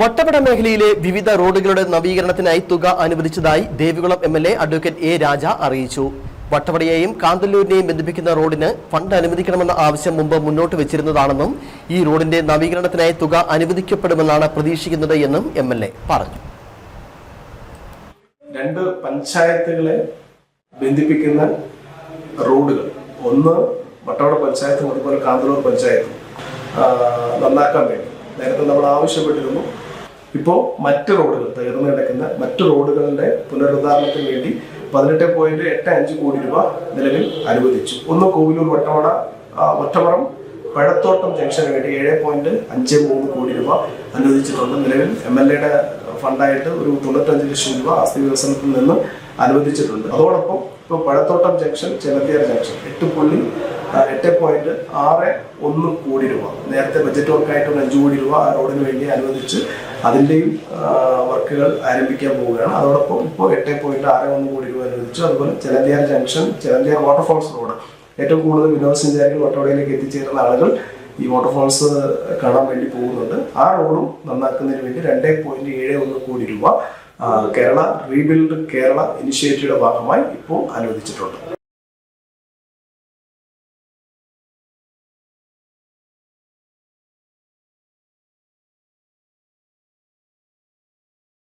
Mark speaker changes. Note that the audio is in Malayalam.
Speaker 1: വട്ടവട മേഖലയിലെ വിവിധ റോഡുകളുടെ നവീകരണത്തിനായി തുക അനുവദിച്ചതായി Devikulam M L A advocate A Raja അറിയിച്ചു. വട്ടവടയെയും കാന്തല്ലൂരിനെയും ബന്ധിപ്പിക്കുന്ന റോഡിന് ഫണ്ട് അനുവദിക്കണമെന്ന ആവശ്യം മുമ്പ് മുന്നോട്ട് വെച്ചിരുന്നതാണെന്നും ഈ റോഡിന്റെ നവീകരണത്തിനായി തുക അനുവദിക്കപ്പെടുമെന്നാണ് പ്രതീക്ഷിക്കുന്നത് എന്നും എം എൽ എ പറഞ്ഞു.
Speaker 2: രണ്ട് പഞ്ചായത്തുകളെ ബന്ധിപ്പിക്കുന്ന റോഡുകൾ. ഒന്ന് വട്ടവട പഞ്ചായത്തും അതുപോലെ കാന്തല്ലൂർ പഞ്ചായത്തും നന്നാക്കാൻ വേണ്ടി. നേരത്തെ നമ്മൾ ആവശ്യപ്പെട്ടിരുന്നു. ഇപ്പോൾ മറ്റ് റോഡുകൾ തകർന്നു കിടക്കുന്ന മറ്റ് റോഡുകളുടെ പുനരുദ്ധാരണത്തിന് വേണ്ടി പതിനെട്ട് പോയിന്റ് എട്ട് അഞ്ച് കോടി രൂപ നിലവിൽ അനുവദിച്ചു. ഒന്ന് കോവിലൂർ വട്ടവട ഒറ്റമറം പഴത്തോട്ടം ജംഗ്ഷന് വേണ്ടി ഏഴ് പോയിന്റ് അഞ്ച് മൂന്ന് കോടി രൂപ അനുവദിച്ചിട്ടുണ്ട്. നിലവിൽ എം എൽ എയുടെ ഫണ്ടായിട്ട് ഒരു തൊണ്ണൂറ്റഞ്ച് ലക്ഷം രൂപ ആസ്തി വികസനത്തിൽ നിന്ന് അനുവദിച്ചിട്ടുണ്ട്. അതോടൊപ്പം ഇപ്പോൾ പഴത്തോട്ടം ജംഗ്ഷൻ ചെലത്തിയാർ ജംഗ്ഷൻ എട്ട് പുള്ളി എട്ട് പോയിന്റ് ആറ് ഒന്ന് കോടി രൂപ. നേരത്തെ ബജറ്റ് വർക്കായിട്ട് അഞ്ച് കോടി രൂപ റോഡിന് വേണ്ടി അനുവദിച്ച് അതിന്റെയും വർക്കുകൾ ആരംഭിക്കാൻ പോവുകയാണ്. അതോടൊപ്പം ഇപ്പോൾ എട്ട് പോയിന്റ് ആറ് ഒന്ന് കോടി രൂപ അനുവദിച്ചു. അതുപോലെ Chelanthiyar junction Chelanthiyar waterfalls road ഏറ്റവും കൂടുതൽ വിനോദസഞ്ചാരികൾ വട്ടവടയിലേക്ക് എത്തിച്ചേരുന്ന ആളുകൾ ഈ വാട്ടർഫോൾസ് കാണാൻ വേണ്ടി പോകുന്നുണ്ട്. ആ റോഡും നന്നാക്കുന്നതിന് വേണ്ടി രണ്ടേ പോയിന്റ് ഏഴ് ഒന്ന് കോടി രൂപ കേരള റീബിൽഡ് കേരള ഇനിഷ്യേറ്റീവിയുടെ ഭാഗമായി ഇപ്പോൾ അനുവദിച്ചിട്ടുണ്ട്.